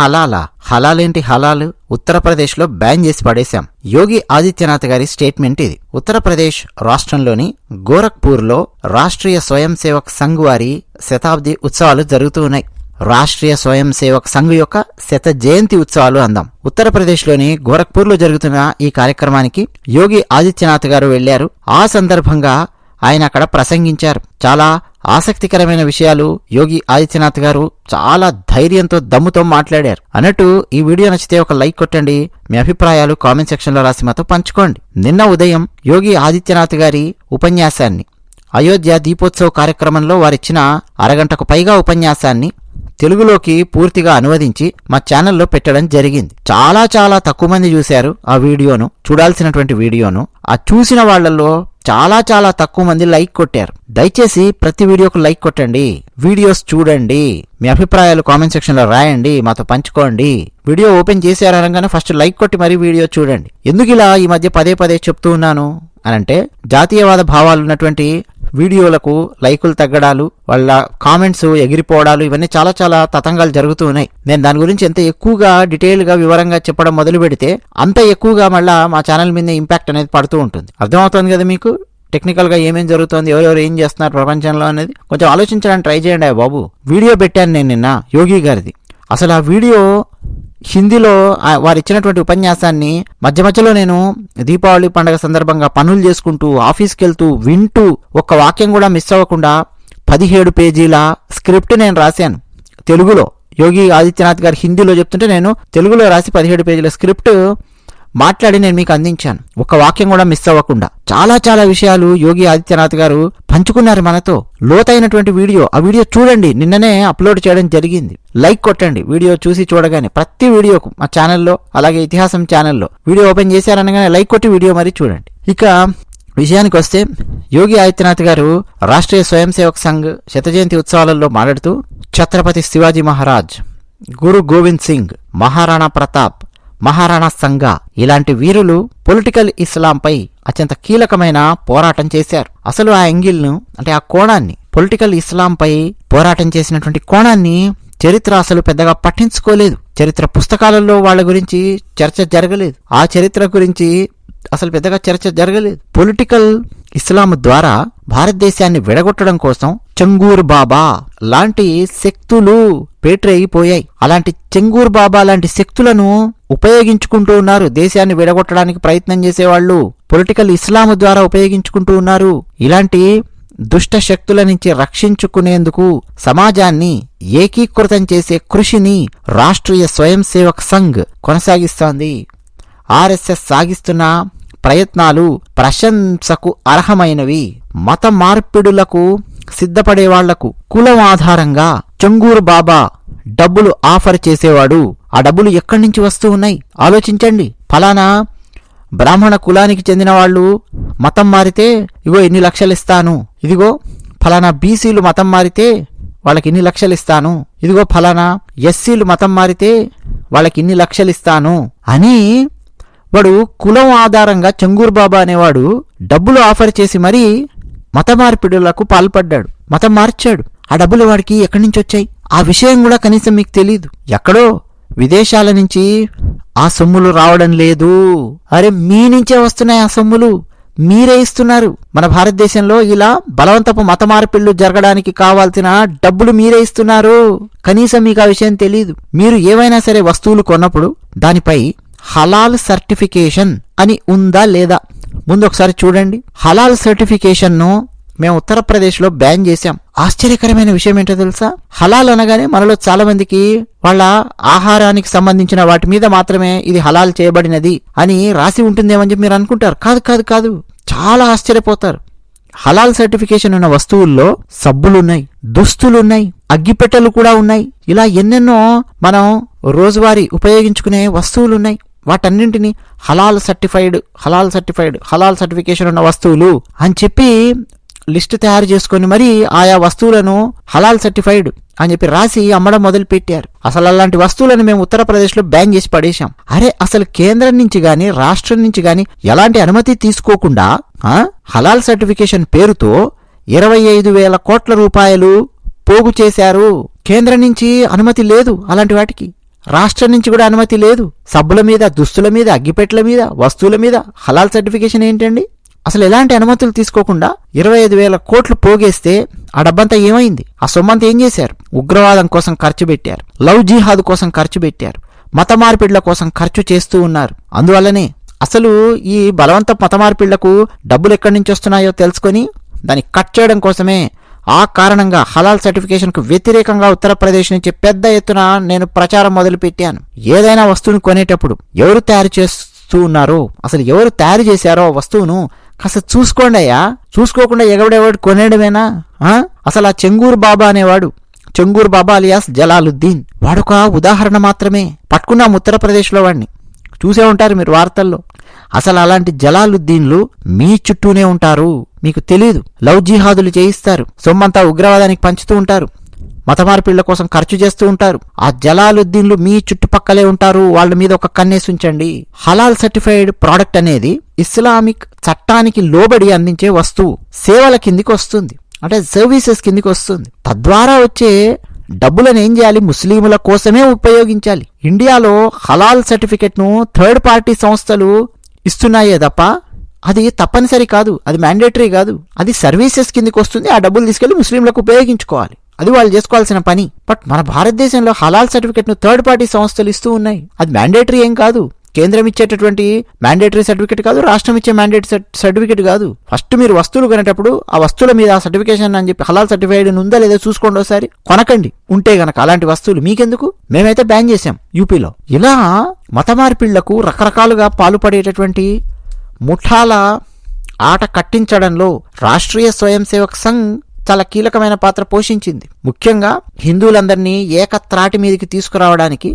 హలాలా. హలాలేంటి హలాలు? ఉత్తరప్రదేశ్లో బ్యాన్ చేసి పడేశాం. యోగి ఆదిత్యనాథ్ గారి స్టేట్మెంట్ ఇది. ఉత్తరప్రదేశ్ రాష్ట్రంలోని గోరఖ్పూర్లో రాష్ట్రీయ స్వయం సేవక్ సంఘ్ వారి శతాబ్ది ఉత్సవాలు జరుగుతూ ఉన్నాయి. రాష్ట్రీయ స్వయం సేవక్ సంఘ్ యొక్క శత జయంతి ఉత్సవాలు అందాం. ఉత్తరప్రదేశ్లోని గోరఖ్పూర్లో జరుగుతున్న ఈ కార్యక్రమానికి యోగి ఆదిత్యనాథ్ గారు వెళ్ళారు ఆ సందర్భంగా ఆయన అక్కడ ప్రసంగించారు. చాలా ఆసక్తికరమైన విషయాలు. యోగి ఆదిత్యనాథ్ గారు చాలా ధైర్యంతో దమ్ముతో మాట్లాడారు. అన్నట్టు ఈ వీడియో నచ్చితే ఒక లైక్ కొట్టండి. మీ అభిప్రాయాలు కామెంట్ సెక్షన్లో రాసి మాతో పంచుకోండి. నిన్న ఉదయం యోగి ఆదిత్యనాథ్ గారి ఉపన్యాసాన్ని అయోధ్య దీపోత్సవ కార్యక్రమంలో వారిచ్చిన అరగంటకు పైగా ఉపన్యాసాన్ని తెలుగులోకి పూర్తిగా అనువదించి మా ఛానల్లో పెట్టడం జరిగింది. చాలా చాలా తక్కువ మంది చూశారు ఆ వీడియోను చూడాల్సినటువంటి వీడియోను. ఆ చూసిన వాళ్ళల్లో చాలా చాలా తక్కువ మంది లైక్ కొట్టారు. దయచేసి ప్రతి వీడియోకు లైక్ కొట్టండి. వీడియోస్ చూడండి. మీ అభిప్రాయాలు కామెంట్ సెక్షన్లో రాయండి. మాతో పంచుకోండి. వీడియో ఓపెన్ చేశారనగానే ఫస్ట్ లైక్ కొట్టి మరీ వీడియో చూడండి. ఎందుకు ఇలా ఈ మధ్య పదే పదే చెప్తూ ఉన్నాను? అనంటే జాతీయవాద భావాలు ఉన్నటువంటి వీడియోలకు లైకులు తగ్గడాలు వాళ్ళ కామెంట్స్ ఎగిరిపోవడాలు ఇవన్నీ చాలా చాలా తతంగాలు జరుగుతూ ఉన్నాయి. నేను దాని గురించి ఎంత ఎక్కువగా డీటెయిల్గా వివరంగా చెప్పడం మొదలు పెడితే అంత ఎక్కువగా మళ్ళా మా ఛానల్ మీద ఇంపాక్ట్ అనేది పడుతూ ఉంటుంది. అర్థమవుతుంది కదా మీకు? టెక్నికల్గా ఏమేం జరుగుతుంది ఎవరెవరు ఏం చేస్తున్నారు ప్రపంచంలో అనేది? కొంచెం ఆలోచించడానికి ట్రై చేయండి బాబు. వీడియో పెట్టాను నేను నిన్న యోగి గారిది. అసలు ఆ వీడియో హిందీలో వారు ఇచ్చినటువంటి ఉపన్యాసాన్ని మధ్య మధ్యలో నేను దీపావళి పండుగ సందర్భంగా పనులు చేసుకుంటూ ఆఫీస్కి వెళ్తూ వింటూ ఒక్క వాక్యం కూడా మిస్ అవ్వకుండా పదిహేడు పేజీల స్క్రిప్ట్ నేను రాశాను. తెలుగులో. యోగి ఆదిత్యనాథ్ గారు హిందీలో చెప్తుంటే నేను తెలుగులో రాసి పదిహేడు పేజీల స్క్రిప్ట్ మాట్లాడి నేను మీకు అందించాను. ఒక వాక్యం కూడా మిస్ అవ్వకుండా. చాలా చాలా విషయాలు యోగి ఆదిత్యనాథ్ గారు పంచుకున్నారు మనతో. లోతైనటువంటి వీడియో. ఆ వీడియో చూడండి. నిన్ననే అప్లోడ్ చేయడం జరిగింది. లైక్ కొట్టండి. వీడియో చూసి చూడగానే ప్రతి వీడియోకు మా ఛానల్లో అలాగే ఇతిహాసం ఛానల్లో వీడియో ఓపెన్ చేశారనగానే లైక్ కొట్టి వీడియో మరి చూడండి. ఇక విషయానికి వస్తే యోగి ఆదిత్యనాథ్ గారు రాష్ట్రీయ స్వయం సేవక్ సంఘ్ శతజయంతి ఉత్సవాలలో మాట్లాడుతూ ఛత్రపతి శివాజీ మహారాజ్ గురు గోవింద్ సింగ్ మహారాణా ప్రతాప్ మహారాణా సంఘ ఇలాంటి వీరులు పొలిటికల్ ఇస్లాంపై అత్యంత కీలకమైన పోరాటం చేశారు. అసలు ఆ యాంగిల్ను అంటే ఆ కోణాన్ని పొలిటికల్ ఇస్లాంపై పోరాటం చేసినటువంటి కోణాన్ని చరిత్ర అసలు పెద్దగా పట్టించుకోలేదు. చరిత్ర పుస్తకాలలో వాళ్ళ గురించి చర్చ జరగలేదు. ఆ చరిత్ర గురించి అసలు పెద్దగా చర్చ జరగలేదు. పొలిటికల్ ఇస్లాం ద్వారా భారతదేశాన్ని విడగొట్టడం కోసం చెంగూర్ బాబా లాంటి శక్తులు పేట్రైపోయాయి. అలాంటి చెంగూర్ బాబా లాంటి శక్తులను ఉపయోగించుకుంటూ ఉన్నారు. దేశాన్ని విడగొట్టడానికి ప్రయత్నం చేసేవాళ్ళు పొలిటికల్ ఇస్లాం ద్వారా ఉపయోగించుకుంటూ ఉన్నారు. ఇలాంటి దుష్ట శక్తుల నుంచి రక్షించుకునేందుకు సమాజాన్ని ఏకీకృతం చేసే కృషిని రాష్ట్రీయ స్వయం సేవక్ సంఘ్ కొనసాగిస్తోంది. ఆర్ఎస్ఎస్ సాగిస్తున్న ప్రయత్నాలు ప్రశంసకు అర్హమైనవి. మత మార్పిడులకు సిద్ధపడే వాళ్ళకు కులం ఆధారంగా చంగూరు బాబా డబ్బులు ఆఫర్ చేసేవాడు. ఆ డబ్బులు ఎక్కడి నుంచి వస్తూ ఉన్నాయి? ఆలోచించండి. ఫలానా బ్రాహ్మణ కులానికి చెందిన వాళ్ళు మతం మారితే ఇగో ఇన్ని లక్షలు ఇస్తాను. ఇదిగో ఫలానా బీసీలు మతం మారితే వాళ్ళకి ఇన్ని లక్షలు ఇస్తాను. ఇదిగో ఫలానా ఎస్సీలు మతం మారితే వాళ్ళకి ఇన్ని లక్షలు ఇస్తాను. అని వాడు కులం ఆధారంగా చెంగూరు బాబా అనేవాడు డబ్బులు ఆఫర్ చేసి మరీ మత మార్పిడులకు పాల్పడ్డాడు. మతం మార్చాడు. ఆ డబ్బులు వాడికి ఎక్కడి నుంచి వచ్చాయి? ఆ విషయం కూడా కనీసం మీకు తెలియదు ఎక్కడో విదేశాల నుంచి ఆ సొమ్ములు రావడం లేదు. అరే మీ నుంచే వస్తున్నాయి ఆ సొమ్ములు. మీరే ఇస్తున్నారు. మన భారతదేశంలో ఇలా బలవంతపు మత మార్పిళ్ళు జరగడానికి కావాల్సిన డబ్బులు మీరే ఇస్తున్నారు. కనీసం మీకు ఆ విషయం తెలియదు మీరు ఏవైనా సరే వస్తువులు కొన్నప్పుడు దానిపై హలాల్ సర్టిఫికేషన్ అని ఉందా లేదా? ముందు ఒకసారి చూడండి. హలాల్ సర్టిఫికేషన్ను మేము ఉత్తరప్రదేశ్లో బ్యాన్ చేశాం. ఆశ్చర్యకరమైన విషయం ఏంటో తెలుసా? హలాల్ అనగానే మనలో చాలా మందికి వాళ్ళ ఆహారానికి సంబంధించిన వాటి మీద మాత్రమే ఇది హలాల్ చేయబడినది అని రాసి ఉంటుందేమని చెప్పి మీరు అనుకుంటారు. కాదు కాదు కాదు. చాలా ఆశ్చర్యపోతారు. హలాల్ సర్టిఫికేషన్ ఉన్న వస్తువుల్లో సబ్బులున్నాయి దుస్తులున్నాయి అగ్గిపెట్టెలు కూడా ఉన్నాయి. ఇలా ఎన్నెన్నో మనం రోజువారీ ఉపయోగించుకునే వస్తువులున్నాయి. వాటన్నింటినీ హలాల్ సర్టిఫైడ్ హలాల్ సర్టిఫైడ్ హలాల్ సర్టిఫికేషన్ ఉన్న వస్తువులు అని చెప్పి లిస్ట్ తయారు చేసుకొని మరి ఆయా వస్తువులను హలాల్ సర్టిఫైడ్ అని చెప్పి రాసి అమ్మడం మొదలు పెట్టారు అసలు అలాంటి వస్తువులను మేము ఉత్తరప్రదేశ్లో బ్యాన్ చేసి పడేశాం. అరే అసలు కేంద్రం నుంచి గాని రాష్ట్రం నుంచి గాని ఎలాంటి అనుమతి తీసుకోకుండా హలాల్ సర్టిఫికేషన్ పేరుతో ఇరవై ఐదు వేల కోట్ల రూపాయలు పోగు చేశారు. కేంద్రం నుంచి అనుమతి లేదు అలాంటి వాటికి. రాష్ట్రం నుంచి కూడా అనుమతి లేదు. సబ్బుల మీద దుస్తుల మీద అగ్గిపెట్ల మీద వస్తువుల మీద హలాల్ సర్టిఫికేషన్ ఏంటండి? అసలు ఎలాంటి అనుమతులు తీసుకోకుండా ఇరవై ఐదు వేల కోట్లు పోగేస్తే ఆ డబ్బంతా ఏమైంది? ఆ సొమ్మంతా ఏం చేశారు? ఉగ్రవాదం కోసం ఖర్చు పెట్టారు. లవ్ జిహాద్ కోసం ఖర్చు పెట్టారు. మత మార్పిడ్ల కోసం ఖర్చు చేస్తూ ఉన్నారు. అందువల్లనే అసలు ఈ బలవంత మత మార్పిళ్ళకు డబ్బులు ఎక్కడి నుంచి వస్తున్నాయో తెలుసుకొని దాన్ని కట్ చేయడం కోసమే ఆ కారణంగా హలాల్ సర్టిఫికేషన్కు వ్యతిరేకంగా ఉత్తరప్రదేశ్ నుంచి పెద్ద ఎత్తున నేను ప్రచారం మొదలుపెట్టాను. ఏదైనా వస్తువును కొనేటప్పుడు ఎవరు తయారు చేస్తూ ఉన్నారో అసలు ఎవరు తయారు చేశారో ఆ వస్తువును కాస్త చూసుకోండి అయ్యా. చూసుకోకుండా ఎగబడేవాడు కొనేయడమేనా? అసలు ఆ చెంగూరు బాబా అనేవాడు చెంగూరు బాబా అలియాస్ జలాలుద్దీన్. వాడొక ఉదాహరణ మాత్రమే. పట్టుకున్నాం ఉత్తరప్రదేశ్లో వాడిని చూసే ఉంటారు మీరు వార్తల్లో. అసలు అలాంటి జలాలుద్దీన్లు మీ చుట్టూనే ఉంటారు. మీకు తెలియదు లవ్ జిహాదులు చేయిస్తారు. సొమ్మంతా ఉగ్రవాదానికి పంచుతూ ఉంటారు. మత మార్పిళ్ళ కోసం ఖర్చు చేస్తూ ఉంటారు. ఆ జలాలుద్దీన్లు మీ చుట్టుపక్కలే ఉంటారు. వాళ్ళ మీద ఒక కన్నేసి ఉంచండి. హలాల్ సర్టిఫైడ్ ప్రోడక్ట్ అనేది ఇస్లామిక్ చట్టానికి లోబడి అందించే వస్తువు. సేవల కిందికి వస్తుంది. అంటే సర్వీసెస్ కిందికి వస్తుంది. తద్వారా వచ్చే డబ్బులను ఏం చేయాలి? ముస్లింల కోసమే ఉపయోగించాలి. ఇండియాలో హలాల్ సర్టిఫికెట్ను థర్డ్ పార్టీ సంస్థలు ఇస్తున్నాయే తప్ప అది తప్పనిసరి కాదు. అది మ్యాండేటరీ కాదు. అది సర్వీసెస్ కిందకి వస్తుంది. ఆ డబ్బులు తీసుకెళ్ళి ముస్లింలకు ఉపయోగించుకోవాలి. అది వాళ్ళు చేసుకోవాల్సిన పని. బట్ మన భారతదేశంలో హలాల్ సర్టిఫికెట్ను థర్డ్ పార్టీ సంస్థలు ఇస్తూ ఉన్నాయి. అది మ్యాండేటరీ ఏం కాదు. కేంద్రం ఇచ్చేటటువంటి మ్యాండేటరీ సర్టిఫికేట్ కాదు రాష్ట్రం ఇచ్చే మ్యాండేటరీ సర్టిఫికేట్ కాదు. ఫస్ట్ మీరు వస్తువులు కొనేటప్పుడు ఆ వస్తువుల మీద ఆ సర్టిఫికేషన్ అని చెప్పి హలాల్ సర్టిఫైడ్ ఉందా లేదా చూసుకోండి ఒకసారి. కొనకండి. ఉంటే గనక అలాంటి వస్తువులు మీకెందుకు? మేమైతే బ్యాన్ చేశాం యూపీలో. ఇలా మత మార్పిళ్ళకు రకరకాలుగా పాల్పడేటటువంటి ముఠాల ఆట కట్టించడంలో రాష్ట్రీయ స్వయం సేవక్ సంఘ్ చాలా కీలకమైన పాత్ర పోషించింది. ముఖ్యంగా హిందువులందరినీ ఏకత్రాటి మీదకి తీసుకురావడానికి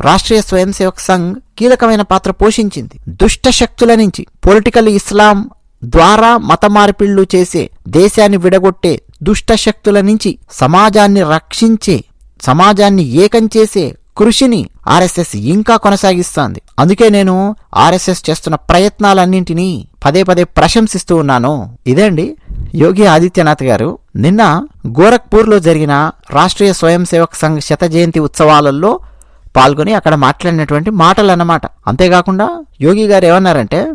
రాష్ట్రీయ స్వయం సేవక్ సంఘ్ కీలకమైన పాత్ర పోషించింది. దుష్ట శక్తుల నుంచి పొలిటికల్ ఇస్లాం ద్వారా మత మార్పిళ్ళు చేసే దేశాన్ని విడగొట్టే దుష్ట శక్తుల నుంచి సమాజాన్ని రక్షించే సమాజాన్ని ఏకం చేసే కృషిని ఆర్ఎస్ఎస్ ఇంకా కొనసాగిస్తోంది. అందుకే నేను ఆర్ఎస్ఎస్ చేస్తున్న ప్రయత్నాలన్నింటినీ పదే పదే ప్రశంసిస్తూ ఉన్నాను. ఇదేండి యోగి ఆదిత్యనాథ్ గారు నిన్న గోరఖ్పూర్లో జరిగిన రాష్ట్రీయ స్వయం సేవక్ సంఘ్ శత జయంతి ఉత్సవాలలో పాల్గొని అక్కడ మాట్లాడినటువంటి మాటలు అన్నమాట అంతేకాకుండా యోగి గారు ఏమన్నారంటే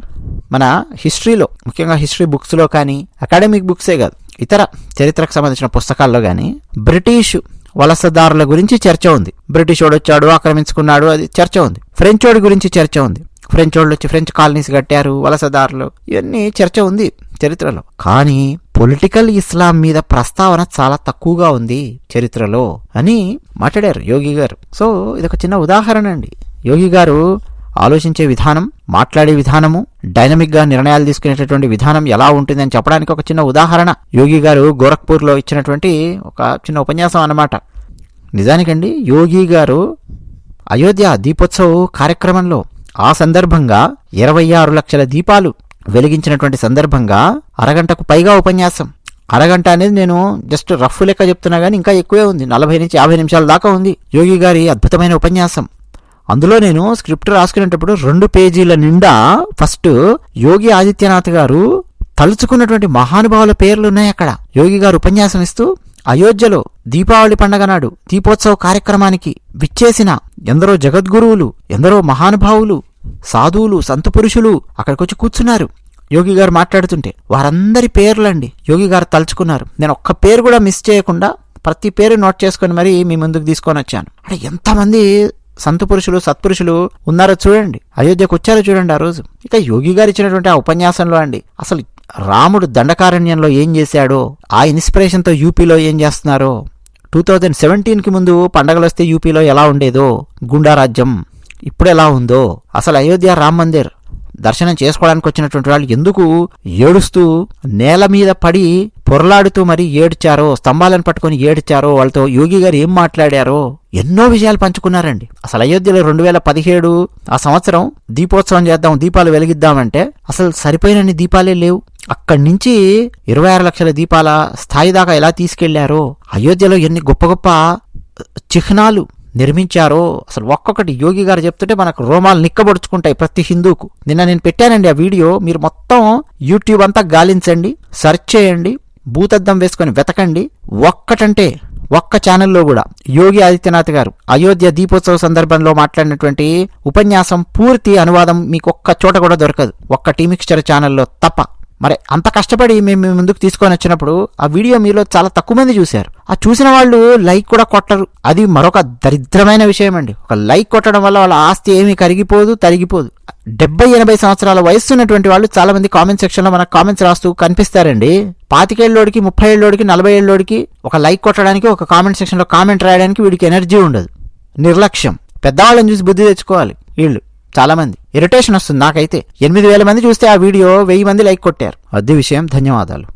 మన హిస్టరీలో ముఖ్యంగా హిస్టరీ బుక్స్లో కానీ అకాడమిక్ బుక్సే కాదు ఇతర చరిత్రకు సంబంధించిన పుస్తకాల్లో కానీ బ్రిటిష్ వలసదారుల గురించి చర్చ ఉంది. బ్రిటిష్ వాడు వచ్చాడు ఆక్రమించుకున్నాడు అది చర్చ ఉంది. ఫ్రెంచ్ వాడి గురించి చర్చ ఉంది. ఫ్రెంచ్ వాళ్ళు వచ్చి ఫ్రెంచ్ కాలనీస్ కట్టారు వలసదారులు ఇవన్నీ చర్చ ఉంది చరిత్రలో. కానీ పొలిటికల్ ఇస్లాం మీద ప్రస్తావన చాలా తక్కువగా ఉంది చరిత్రలో అని మాట్లాడారు యోగి గారు. సో ఇదొక చిన్న ఉదాహరణ అండి. యోగి గారు ఆలోచించే విధానం మాట్లాడే విధానము డైనమిక్గా నిర్ణయాలు తీసుకునేటటువంటి విధానం ఎలా ఉంటుందని చెప్పడానికి ఒక చిన్న ఉదాహరణ యోగి గారు గోరఖ్పూర్లో ఇచ్చినటువంటి ఒక చిన్న ఉపన్యాసం అన్నమాట. నిజానికండి యోగి గారు అయోధ్య దీపోత్సవ కార్యక్రమంలో ఆ సందర్భంగా ఇరవై ఆరు లక్షల దీపాలు వెలిగించినటువంటి సందర్భంగా అరగంటకు పైగా ఉపన్యాసం. అరగంట అనేది నేను జస్ట్ రఫ్ లెక్క చెప్తున్నా కానీ ఇంకా ఎక్కువే ఉంది. నలభై నుంచి యాభై నిమిషాల దాకా ఉంది. యోగి గారి అద్భుతమైన ఉపన్యాసం. అందులో నేను స్క్రిప్ట్ రాసుకునేటప్పుడు రెండు పేజీల నిండా ఫస్ట్ యోగి ఆదిత్యనాథ్ గారు తలుచుకున్నటువంటి మహానుభావుల పేర్లు ఉన్నాయి అక్కడ. యోగి గారు ఉపన్యాసం ఇస్తూ అయోధ్యలో దీపావళి పండగ నాడు దీపోత్సవ కార్యక్రమానికి విచ్చేసిన ఎందరో జగద్గురువులు ఎందరో మహానుభావులు సాధువులు సంత పురుషులు అక్కడికొచ్చి కూర్చున్నారు. యోగి గారు మాట్లాడుతుంటే వారందరి పేర్లండి. యోగి గారు తలుచుకున్నారు నేను ఒక్క పేరు కూడా మిస్ చేయకుండా ప్రతి పేరు నోట్ చేసుకొని మరీ మీ ముందుకు తీసుకొని వచ్చాను. అంటే ఎంతమంది సంత పురుషులు సత్పురుషులు ఉన్నారో చూడండి. అయోధ్యకు వచ్చారో చూడండి ఆ రోజు. ఇక యోగి గారు ఇచ్చినటువంటి ఆ ఉపన్యాసంలో అండి అసలు రాముడు దండకారణ్యంలో ఏం చేశాడో ఆ ఇన్స్పిరేషన్తో యూపీలో ఏం చేస్తున్నారో టూ థౌజండ్ సెవెంటీన్కి ముందు పండగలు వస్తే యూపీలో ఎలా ఉండేదో గుండారాజ్యం ఇప్పుడు ఎలా ఉందో? అసలు అయోధ్య రామ్ మందిర్ దర్శనం చేసుకోవడానికి వచ్చినటువంటి వాళ్ళు ఎందుకు ఏడుస్తూ నేల మీద పడి పొరలాడుతూ మరి ఏడ్చారో స్తంభాలను పట్టుకొని ఏడ్చారో వాళ్ళతో యోగి గారు ఏం మాట్లాడారో ఎన్నో విషయాలు పంచుకున్నారండి. అసలు అయోధ్యలో రెండు వేల పదిహేడు ఆ సంవత్సరం దీపోత్సవం చేద్దాం దీపాలు వెలిగిద్దామంటే అసలు సరిపోయినన్ని దీపాలే లేవు. అక్కడి నుంచి ఇరవై ఆరు లక్షల దీపాల స్థాయి దాకా ఎలా తీసుకెళ్ళారో అయోధ్యలో ఎన్ని గొప్ప గొప్ప చిహ్నాలు నిర్మించారో? అసలు ఒక్కొక్కటి యోగి గారు చెప్తుంటే మనకు రోమాలు నిక్కబొడుచుకుంటాయి ప్రతి హిందూకు. నిన్న నేను పెట్టానండి ఆ వీడియో. మీరు మొత్తం యూట్యూబ్ అంతా గాలించండి సెర్చ్ చేయండి భూతద్దం వేసుకొని వెతకండి. ఒక్కటంటే ఒక్క ఛానల్లో కూడా యోగి ఆదిత్యనాథ్ గారు అయోధ్య దీపోత్సవ సందర్భంలో మాట్లాడినటువంటి ఉపన్యాసం పూర్తి అనువాదం మీకు ఒక్క చోట కూడా దొరకదు. ఒక్క టీమిక్స్చర్ ఛానల్లో తప్ప. మరి అంత కష్టపడి మేము మీ ముందుకు తీసుకొని వచ్చినప్పుడు ఆ వీడియో మీలో చాలా తక్కువ మంది చూశారు. ఆ చూసిన వాళ్ళు లైక్ కూడా కొట్టరు. అది మరొక దరిద్రమైన విషయం అండి ఒక లైక్ కొట్టడం వల్ల వాళ్ళ ఆస్తి ఏమీ కరిగిపోదు తరిగిపోదు. డెబ్బై ఎనభై సంవత్సరాల వయసు ఉన్నటువంటి వాళ్ళు చాలా మంది కామెంట్ సెక్షన్లో మనకు కామెంట్స్ రాస్తూ కనిపిస్తారండి. పాతికేళ్ళోడికి ముప్పై ఏళ్ళోడికి నలభై ఏళ్ళోడికి ఒక లైక్ కొట్టడానికి ఒక కామెంట్ సెక్షన్లో కామెంట్ రాయడానికి వీడికి ఎనర్జీ ఉండదు. నిర్లక్ష్యం. పెద్దవాళ్ళని చూసి బుద్ధి తెచ్చుకోవాలి వీళ్ళు. చాలా మంది ఇరిటేషన్ వస్తుంది నాకైతే. ఎనిమిది వేల మంది చూస్తే ఆ వీడియో వెయ్యి మంది లైక్ కొట్టారు. అద్దె విషయం ధన్యవాదాలు.